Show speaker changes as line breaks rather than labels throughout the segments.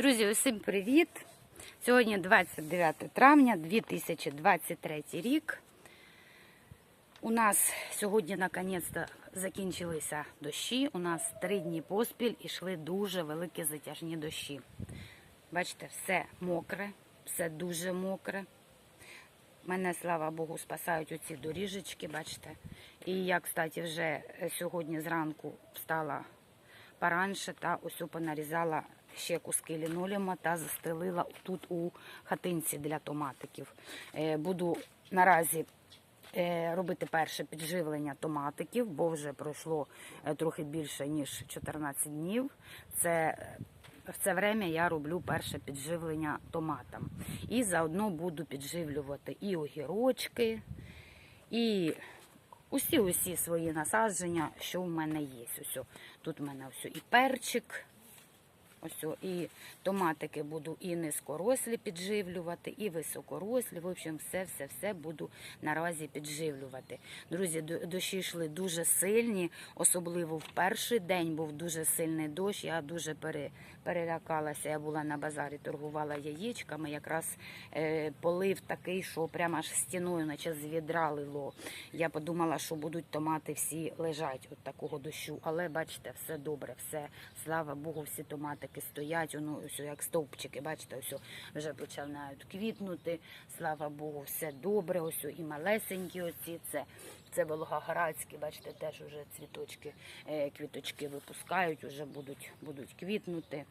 Друзі, усім привіт! Сьогодні 29 травня 2023 рік. У нас сьогодні наконець-то закінчилися дощі. У нас три дні поспіль ішли дуже великі затяжні дощі. Бачите, все мокре, все дуже мокре. Мене, слава Богу, спасають оці доріжечки, бачите. І я, кстати, вже сьогодні зранку встала поранше та ось понарізала ще куски лінолеума та застелила тут у хатинці для томатиків. Е, Буду наразі е, робити перше підживлення томатиків, бо вже пройшло е, трохи більше ніж 14 днів. Це в це время я роблю перше підживлення томатам. І заодно буду підживлювати і огірочки, і усі усі свої насадження, що в мене є. Ось, тут в мене ось і перчик. Ось і томатики буду і низькорослі підживлювати, і високорослі. В общем, все, все, все буду наразі підживлювати. Друзі, до- дощі йшли дуже сильні, особливо в перший день був дуже сильний дощ. Я дуже пере, перелякалася. Я була на базарі, торгувала яєчками. Якраз е, полив такий, що прямо аж стіною, наче з відра лило. Я подумала, що будуть томати всі лежать від такого дощу. Але бачите, все добре, все, слава Богу, всі томатики стоять. Воно ось як стовпчики, бачите, ось вже починають квітнути. Слава Богу, все добре. Ось і малесенькі оці. Це, це Волгоградські, бачите, теж вже цвіточки, е, квіточки випускають, вже будуть, будуть квітнути.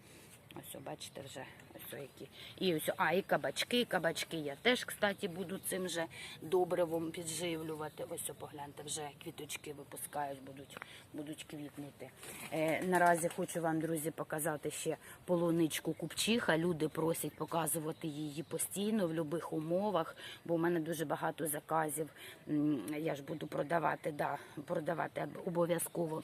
Ось, бачите, вже ось які. І ось, а і кабачки, кабачки я теж, кстати, буду цим же добривом підживлювати. Ось, погляньте, вже квіточки випускають, будуть, будуть квітнути. Е, наразі хочу вам, друзі, показати ще полуничку купчиха. Люди просять показувати її постійно в будь-яких умовах, бо в мене дуже багато заказів. Я ж буду продавати, да, продавати обов'язково.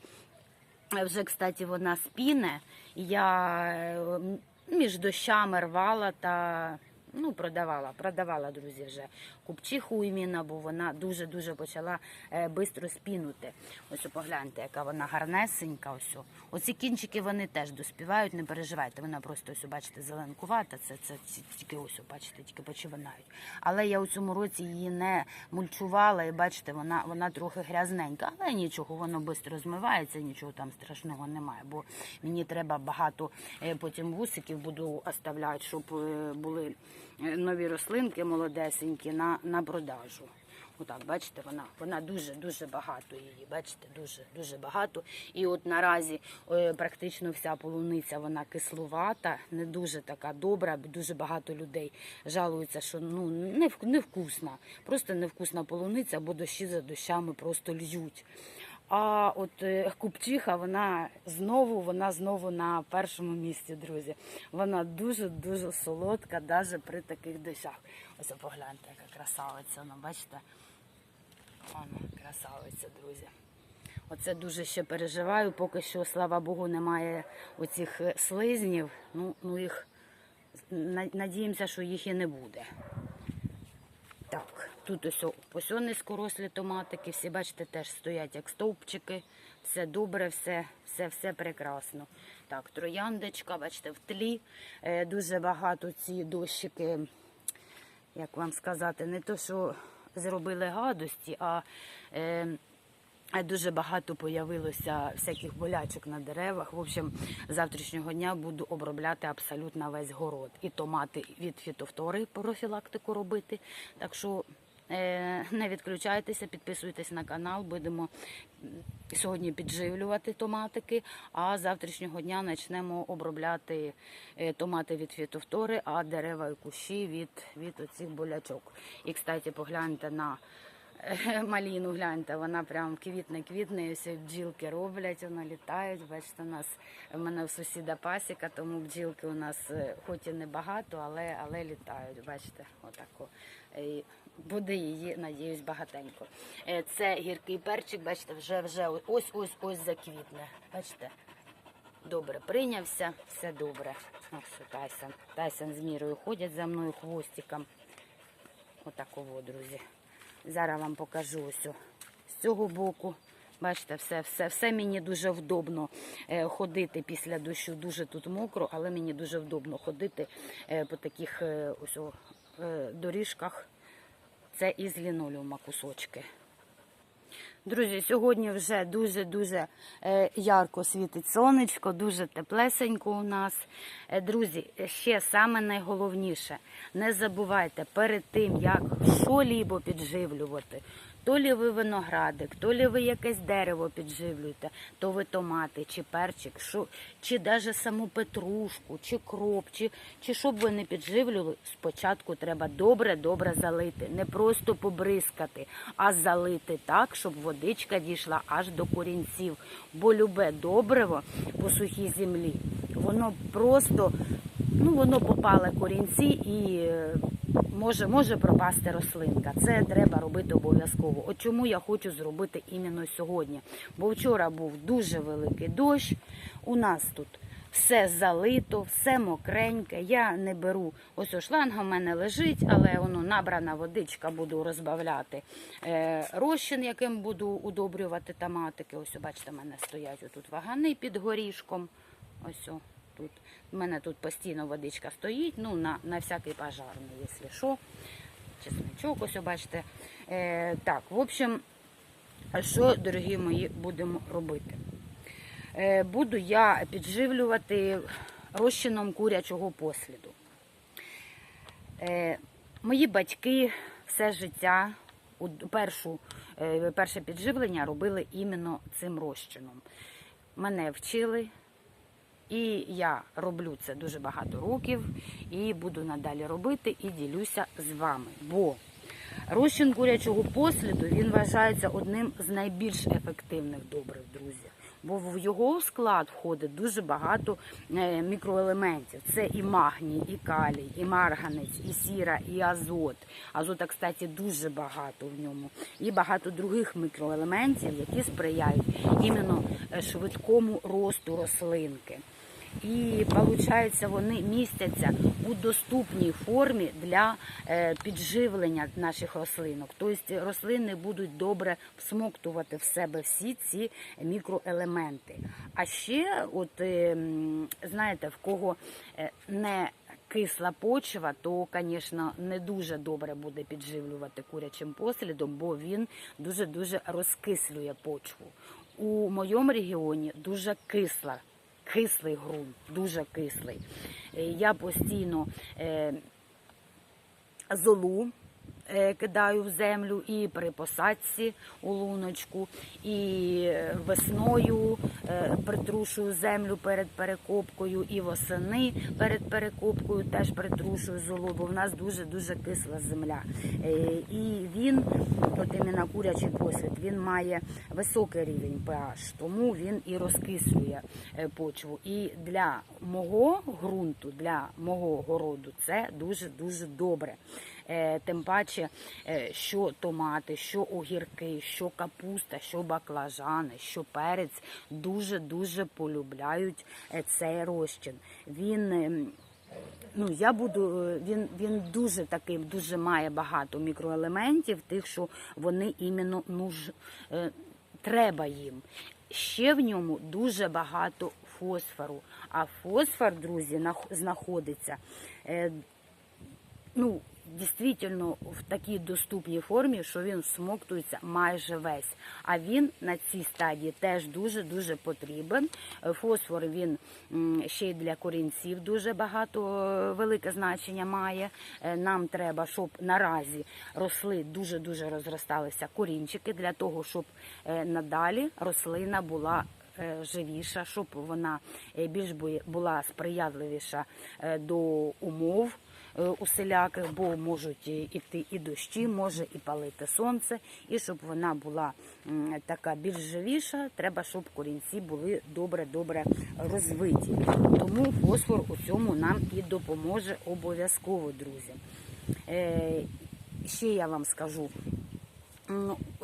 Вже, кстати, вона спіне. Я е, між дощами рвала та ну, продавала. Продавала, друзі, вже купчиху іміна, бо вона дуже-дуже почала е, бистро спінути. Ось погляньте, яка вона гарнесенька. Ось. Оці кінчики вони теж доспівають, не переживайте. Вона просто ось, бачите, зеленкувата. Це, це, тільки ось, бачите, тільки почиванають. Але я у цьому році її не мульчувала, і бачите, вона, вона трохи грязненька, але нічого, воно швидко змивається, нічого там страшного немає. Бо мені треба багато е, потім вусиків буду оставляти, щоб е, були нові рослинки молодесенькі на, на продажу. Отак, бачите, вона вона дуже дуже багато її. Бачите, дуже дуже багато. І от наразі е, практично вся полуниця вона кислувата, не дуже така добра. Дуже багато людей жалуються, що ну не вк- невкусна, просто невкусна полуниця, бо дощі за дощами просто льють. А от е, купчиха, вона знову, вона знову на першому місці, друзі. Вона дуже дуже солодка, навіть при таких дощах. Ось погляньте, яка красавиця. Ну, бачите? Вона красавиця, друзі. Оце дуже ще переживаю. Поки що, слава Богу, немає оцих е, слизнів. Ну, ну їх надіємося, що їх і не буде. Тут ось, ось низькорослі томатики, всі бачите, теж стоять як стовпчики. Все добре, все, все, все прекрасно. Так, трояндочка, бачите, в тлі. Е, дуже багато ці дощики, як вам сказати, не то, що зробили гадості, а е, дуже багато появилося всяких болячок на деревах. В общем, завтрашнього дня буду обробляти абсолютно весь город. І томати від фітофтори профілактику робити. Так що не відключайтеся, підписуйтесь на канал, будемо сьогодні підживлювати томатики, а завтрашнього дня почнемо обробляти е, томати від фітофтори, а дерева і кущі від, від оцих болячок. І, кстати, погляньте на Е, Маліну гляньте, вона прям квітне, квітне, і всі бджілки роблять, вони літають. Бачите, у нас в мене в сусіда пасіка, тому бджілки у нас е, хоч і не багато, але, але літають. Бачите, отако. Буде її, надіюсь, багатенько. Е, Це гіркий перчик, бачите, вже вже ось ось ось заквітне. Бачите? Добре, прийнявся, все добре. Ось Тайсон. Тайсон з мірою ходять за мною хвостиком. Отакого, друзі. Зараз вам покажу ось з цього боку. Бачите, все, все, все мені дуже вдобно е, ходити після дощу. Дуже тут мокро, але мені дуже вдобно ходити е, по таких ось доріжках. Це із лінолеума кусочки. Друзі, сьогодні вже дуже-дуже е, ярко світить сонечко, дуже теплесенько у нас. Е, Друзі, ще саме найголовніше, не забувайте перед тим, як що-лібо підживлювати, то лі ви виноградик, то лі ви якесь дерево підживлюєте, то ви томати, чи перчик, що, чи навіть саму петрушку, чи кроп, чи, чи що ви не підживлювали, спочатку треба добре-добре залити. Не просто побризкати, а залити так, щоб водичка дійшла аж до корінців. Бо любе добриво по сухій землі, воно просто ну, воно попале корінці і е, може, може пропасти рослинка. Це треба робити обов'язково. От чому я хочу зробити іменно сьогодні. Бо вчора був дуже великий дощ. У нас тут все залито, все мокреньке. Я не беру ось шланга в мене лежить, але воно набрана водичка, буду розбавляти е, розчин, яким буду удобрювати томатики. Ось, бачите, в мене стоять отут вагани під горішком. Ось тут. У мене тут постійно водичка стоїть, ну, на, на всякий пожарний, якщо що. Чесничок, ось бачите. Е, так, в общем, що, дорогі мої, будемо робити? Е, буду я підживлювати розчином курячого посліду. Е, Мої батьки все життя першу, е, перше підживлення робили іменно цим розчином. Мене вчили, і я роблю це дуже багато років і буду надалі робити і ділюся з вами. Бо розчин курячого посліду він вважається одним з найбільш ефективних добрив, друзі. Бо в його склад входить дуже багато е, мікроелементів. Це і магній, і калій, і марганець, і сіра, і азот. Азота, кстати, дуже багато в ньому. І багато других мікроелементів, які сприяють іменно е, швидкому росту рослинки. І виходить, вони містяться у доступній формі для е, підживлення наших рослинок. Тобто рослини будуть добре всмоктувати в себе всі ці мікроелементи. А ще, от е, знаєте, в кого е, не кисла почва, то, звісно, не дуже добре буде підживлювати курячим послідом, бо він дуже дуже розкислює почву. У моєму регіоні дуже кисла кислий ґрунт, дуже кислий. Е, Я постійно е, золу кидаю в землю і при посадці у луночку, і е, весною е, притрушую землю перед перекопкою, і восени перед перекопкою теж притрушую золу, бо в нас дуже-дуже кисла земля. Е, І він, от іменно курячий посвід, він має високий рівень pH, тому він і розкислює е, почву. І для мого ґрунту, для мого городу це дуже-дуже добре. Е, Тим паче, е, що томати, що огірки, що капуста, що баклажани, що перець дуже-дуже полюбляють е, цей розчин. Він ем, Ну, я буду, він, він дуже такий, дуже має багато мікроелементів, тих, що вони іменно нуж, е, треба їм. Ще в ньому дуже багато фосфору. А фосфор, друзі, знаходиться е, ну, дійсно в такій доступній формі, що він всмоктується майже весь. А він на цій стадії теж дуже-дуже потрібен. Фосфор він ще й для корінців дуже багато е, велике значення має. Е, Нам треба, щоб наразі росли дуже-дуже розросталися корінчики для того, щоб е, надалі рослина була живіша, щоб вона більш бу- була сприятливіша до умов усіляких, бо можуть іти і дощі, може і палити сонце, і щоб вона була така більш живіша, треба, щоб корінці були добре-добре розвиті. Тому фосфор у цьому нам і допоможе обов'язково, друзі. Е, Ще я вам скажу,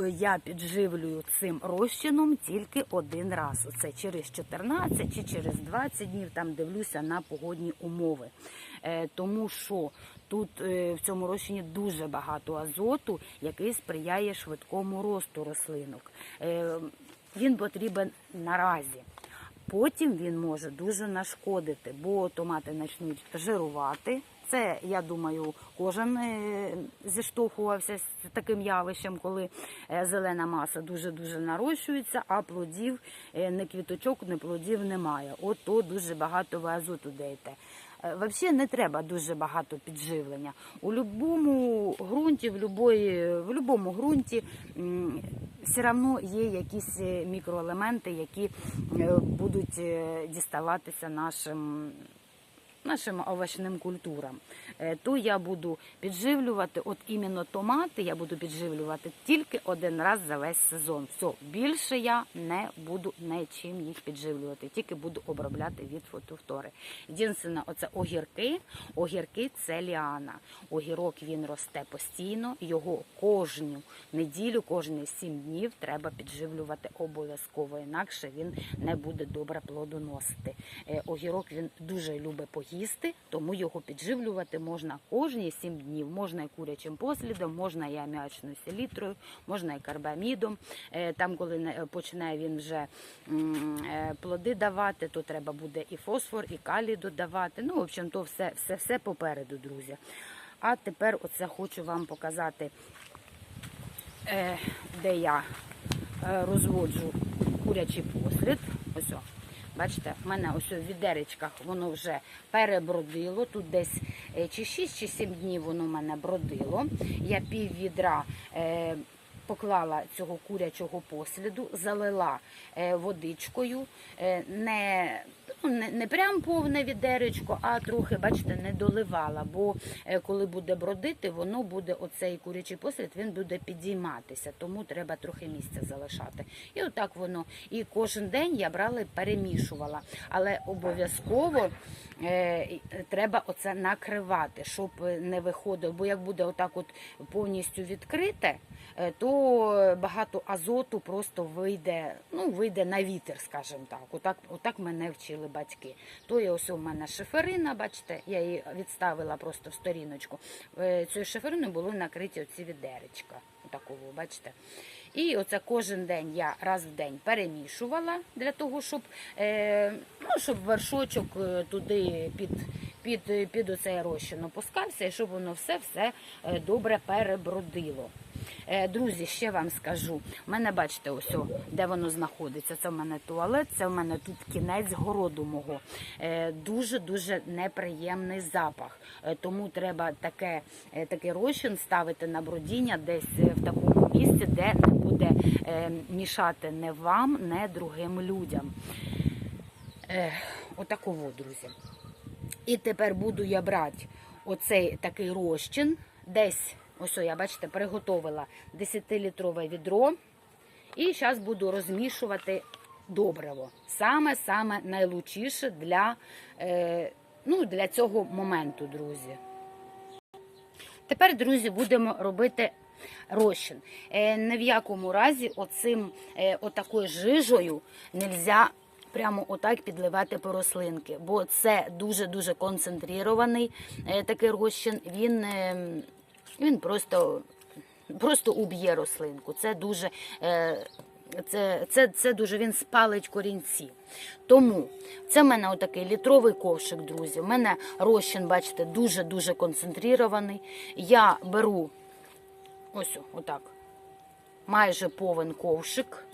я підживлюю цим розчином тільки один раз. Це через 14 чи через 20 днів, там дивлюся на погодні умови. Е, тому що тут е, в цьому розчині дуже багато азоту, який сприяє швидкому росту рослинок. Е, він потрібен наразі. Потім він може дуже нашкодити, бо томати почнуть жирувати. Це, я думаю, кожен е, зіштовхувався з таким явищем, коли е, зелена маса дуже-дуже нарощується, а плодів, не квіточок, не плодів немає. От то дуже багато ви азоту даєте. Е, Взагалі не треба дуже багато підживлення. У будь-якому ґрунті, в, в будь-якому ґрунті все одно є якісь мікроелементи, які будуть діставатися нашим нашим овочним культурам, Е, то я буду підживлювати, от іменно томати я буду підживлювати тільки один раз за весь сезон. Все, більше я не буду нічим їх підживлювати, тільки буду обробляти від фотофтори. Єдине, оце огірки. Огірки це ліана. Огірок він росте постійно, його кожну неділю, кожні сім днів треба підживлювати обов'язково, інакше він не буде добре плодоносити. Е, Огірок він дуже любить поїсти, тому його підживлювати можна кожні 7 днів. Можна і курячим послідом, можна і аміачною селітрою, можна і карбамідом. Е, Там, коли не- починає він вже е, плоди давати, то треба буде і фосфор, і калій додавати. Ну, в общем, то все, все, попереду, друзі. А тепер оце хочу вам показати, е, де я е, розводжу курячий послід. Ось, бачите, в мене ось у відеречках воно вже перебродило. Тут десь е, чи 6 чи 7 днів воно в мене бродило. Я пів відра е, поклала цього курячого посліду, залила е, водичкою, не, ну, не, не прям повне відеречко, а трохи, бачите, не доливала. Бо е, коли буде бродити, воно буде, оцей курячий послід, він буде підійматися, тому треба трохи місця залишати. І отак воно. І кожен день я брала і перемішувала. Але обов'язково е, треба оце накривати, щоб не виходило. Бо як буде отак от повністю відкрите, е, то багато азоту просто вийде, ну, вийде на вітер, скажімо так. Отак, отак мене вчили батьки. То є ось у мене шиферина, бачите, я її відставила просто в сторіночку. Е, Цією шифериною були накриті оці відеречка. Отакого, бачите. І оце кожен день я раз в день перемішувала для того, щоб, е, ну, щоб вершочок е, туди під, під, під оцей розчин опускався, і щоб воно все-все е, добре перебродило. Е, Друзі, ще вам скажу. У мене, бачите, ось де воно знаходиться. Це в мене туалет, це в мене тут кінець городу мого. Е, Дуже-дуже неприємний запах. Е, Тому треба таке, такий розчин ставити на бродіння десь в такому місці, де не буде мішати не вам, не другим людям. Отаково, друзі. І тепер буду я брати оцей такий розчин. Десь, ось я бачите, приготовила 10-літрове відро. І зараз буду розмішувати добриво. Саме-саме найлучіше для, е, ну, для цього моменту, друзі. Тепер, друзі, будемо робити розчин. Е, ні в якому разі оцим, е, отакою жижею нельзя прямо отак підливати по рослинки, бо це дуже-дуже концентрований е, такий розчин. Він, е, він просто, просто уб'є рослинку. Це дуже. Е, це, це, це дуже він спалить корінці. Тому це в мене отакий літровий ковшик, друзі. У мене розчин, бачите, дуже-дуже концентрований. Я беру ось отак, майже повен ковшик.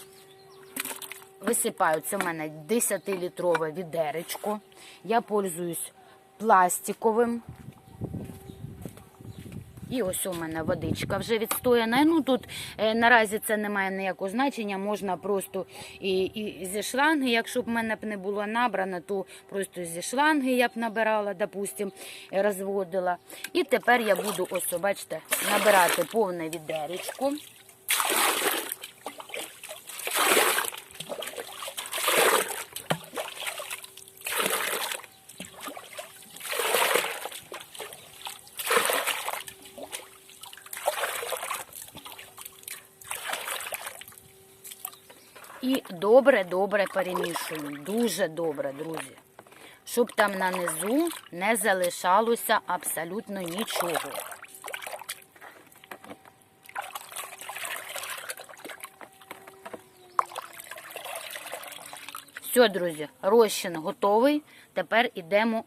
Висипаю, це в мене 10-літрове відеречко. Я пользуюсь пластиковим. І ось у мене водичка вже відстояна. Ну тут е, наразі це не має ніякого значення. Можна просто і, і зі шланги, якщо б мене б не було набрано, то просто зі шланги я б набирала, допустим, розводила. І тепер я буду ось, бачите, набирати повне відеречко. І добре-добре перемішуємо. Дуже добре, друзі. Щоб там на низу не залишалося абсолютно нічого. Все, друзі, розчин готовий. Тепер ідемо,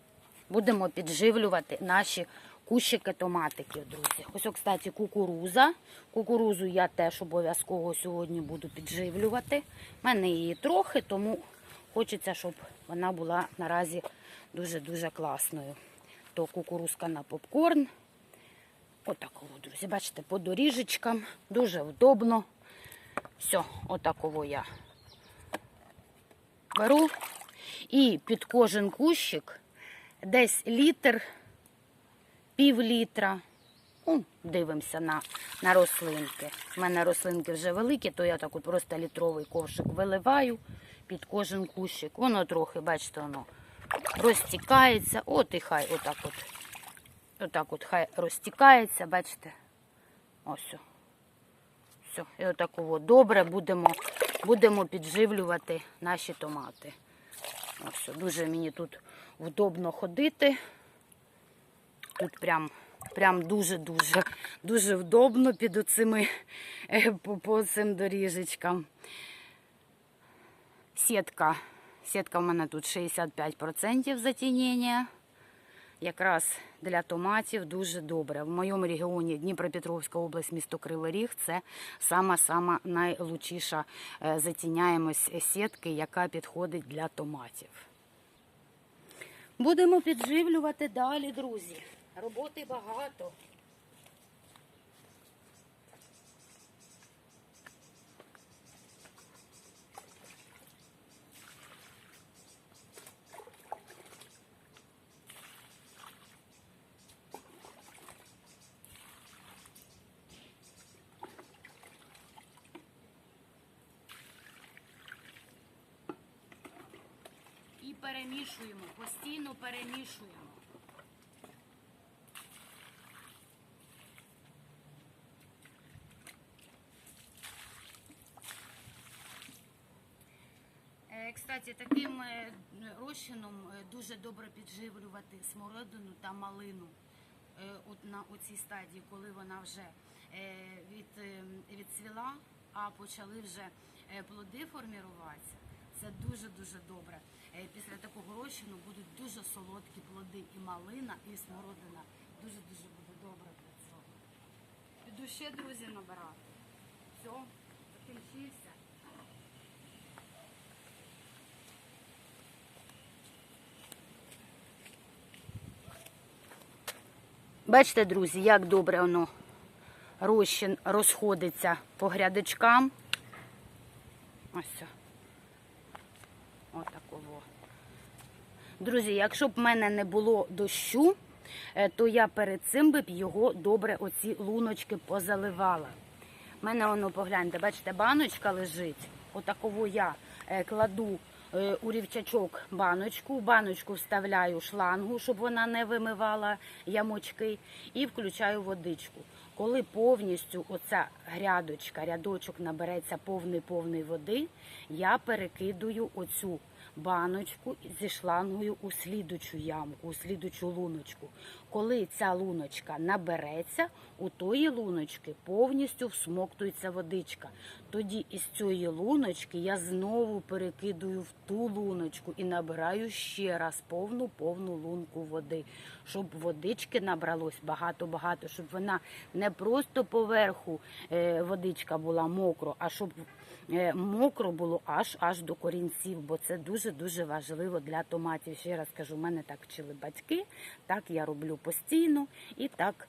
будемо підживлювати наші кущики томатиків, друзі. Ось, о, кстати, кукуруза. Кукурузу я теж обов'язково сьогодні буду підживлювати. У мене її трохи, тому хочеться, щоб вона була наразі дуже-дуже класною. То кукурузка на попкорн. Отакого, друзі. Бачите, по доріжечкам. Дуже вдобно. Все, отаково я беру. І під кожен кущик десь літр, пів літра. Ну, дивимося на, на рослинки. У мене рослинки вже великі, то я так от просто літровий ковшик виливаю під кожен кущик. Воно трохи, бачите, воно розтікається. От і хай отак от. Отак от хай розтікається, бачите? Ось. Все, і отакого добре будемо, будемо підживлювати наші томати. Ось, дуже мені тут вдобно ходити. Тут прям, прям дуже-дуже дуже вдобно під оцими е, по, по цим доріжечкам. Сітка. Сітка в мене тут 65% затінення. Якраз для томатів дуже добре. В моєму регіоні Дніпропетровська область, місто Кривий Ріг, це сама-сама найлучіша е, затіняємость сітки, яка підходить для томатів. Будемо підживлювати далі, друзі. Роботи багато. Перемішуємо, постійно перемішуємо. Е, Кстати, таким е, розчином е, дуже добре підживлювати смородину та малину е, от на оцій стадії, коли вона вже від, відцвіла, а почали вже плоди форміруватися. Це дуже-дуже добре. Е, Після такого розчину будуть дуже солодкі плоди і малина, і смородина. Дуже-дуже буде добре цього. Піду ще, друзі, набирати. Все, Бачите, друзі, як добре воно розчин розходиться по грядочкам. Ось. все. Отаково. Друзі, якщо б в мене не було дощу, е, то я перед цим би б його добре оці луночки позаливала. У мене воно, погляньте, бачите, баночка лежить. Отаково я е, кладу у рівчачок баночку, в баночку вставляю шлангу, щоб вона не вимивала ямочки, і включаю водичку. Коли повністю оця грядочка, рядочок набереться повний-повний води, я перекидую оцю баночку зі шлангою у слідучу ямку, у слідучу луночку. Коли ця луночка набереться, у тої луночки повністю всмоктується водичка. Тоді із цієї луночки я знову перекидую в ту луночку і набираю ще раз повну повну лунку води, щоб водички набралось багато-багато, щоб вона не просто поверху е, водичка була мокро, а щоб мокро було аж аж до корінців, бо це дуже дуже важливо для томатів. Ще раз кажу, мене так вчили батьки, так я роблю постійно і так.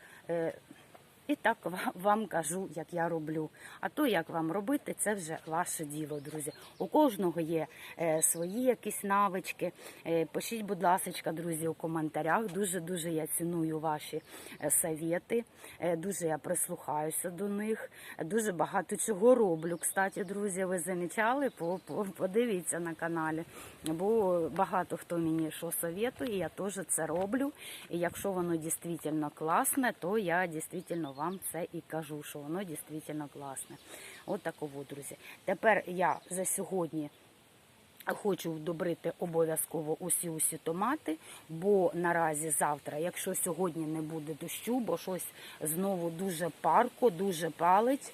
І так вам кажу, як я роблю. А то, як вам робити, це вже ваше діло, друзі. У кожного є е, свої якісь навички. Е, пишіть, будь ласка, друзі, у коментарях. Дуже-дуже я ціную ваші е, совєти. Е, дуже я прислухаюся до них. Дуже багато чого роблю. Кстати, друзі, ви замічали? По- по- Подивіться на каналі. Бо багато хто мені що советує, я теж це роблю. І якщо воно дійсно класне, то я дійсно вам це і кажу, що воно дійсно класне. От такого, друзі. Тепер я за сьогодні. Хочу вдобрити обов'язково усі усі томати, бо наразі завтра, якщо сьогодні не буде дощу, бо щось знову дуже парко, дуже палить.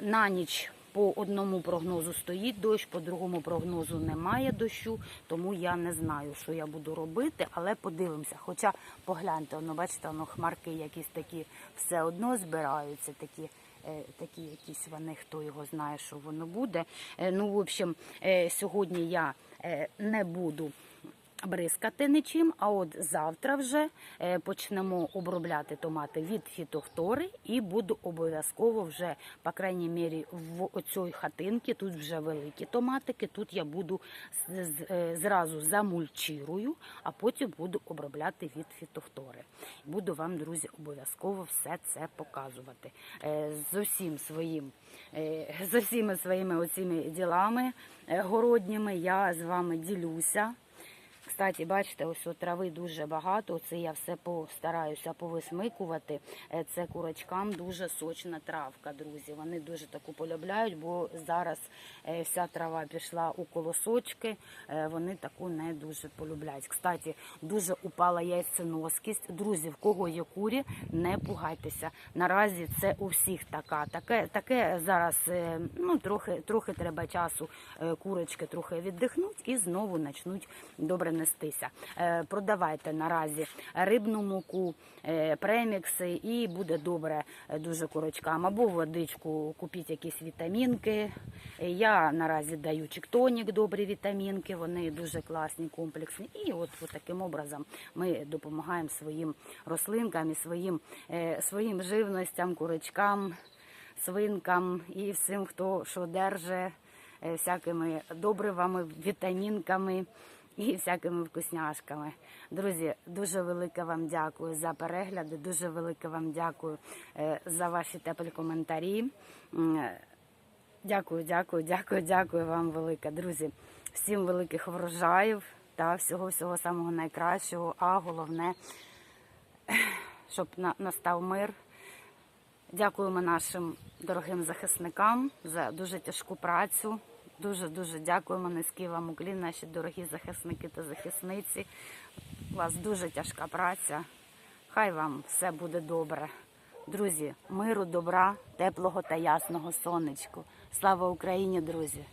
На ніч по одному прогнозу стоїть дощ, по другому прогнозу немає дощу, тому я не знаю, що я буду робити, але подивимося. Хоча погляньте, воно бачите, воно хмарки якісь такі все одно збираються, такі. е, Такі якісь вони, хто його знає, що воно буде. Е, Ну, в общем, е, сьогодні я не буду бризкати нічим, а от завтра вже е, почнемо обробляти томати від фітофтори і буду обов'язково вже, по крайній мірі, в оцій хатинці, тут вже великі томатики, тут я буду е, зразу замульчирую, а потім буду обробляти від фітофтори. Буду вам, друзі, обов'язково все це показувати. Е, З усім своїм, з усіма своїми оціми ділами городніми я з вами ділюся. Кстати, бачите, ось от трави дуже багато. Це я все постараюся повисмикувати. Е, Це курочкам дуже сочна травка, друзі. Вони дуже таку полюбляють, бо зараз е, вся трава пішла у колосочки. е, Вони таку не дуже полюбляють. Кстати, дуже упала яйценоскість. Друзі, в кого є курі, не пугайтеся. Наразі це у всіх така. Таке, таке зараз ну трохи, трохи треба часу. Курочки трохи віддихнуть і знову почнуть добре нестися. Е, Продавайте наразі рибну муку, е, премікси, і буде добре е, дуже курочкам. Або водичку купіть якісь вітамінки. Я наразі даю чіктонік, добрі вітамінки. Вони дуже класні, комплексні. І от, от таким образом ми допомагаємо своїм рослинкам і своїм, своїм живностям, курочкам, свинкам і всім, хто що держить всякими добривами, вітамінками і всякими вкусняшками. Друзі, дуже велике вам дякую за перегляди, дуже велике вам дякую е, за ваші теплі коментарі. Е, Дякую, дякую, дякую, дякую вам велике, друзі. Всім великих врожаїв та всього всього самого найкращого. А головне, щоб на- настав мир. Дякуємо нашим дорогим захисникам за дуже тяжку працю. Дуже дуже дякуємо. Низький вам уклін, наші дорогі захисники та захисниці. У вас дуже тяжка праця. Хай вам все буде добре. Друзі, миру, добра, теплого та ясного сонечку. Слава Україні, друзі!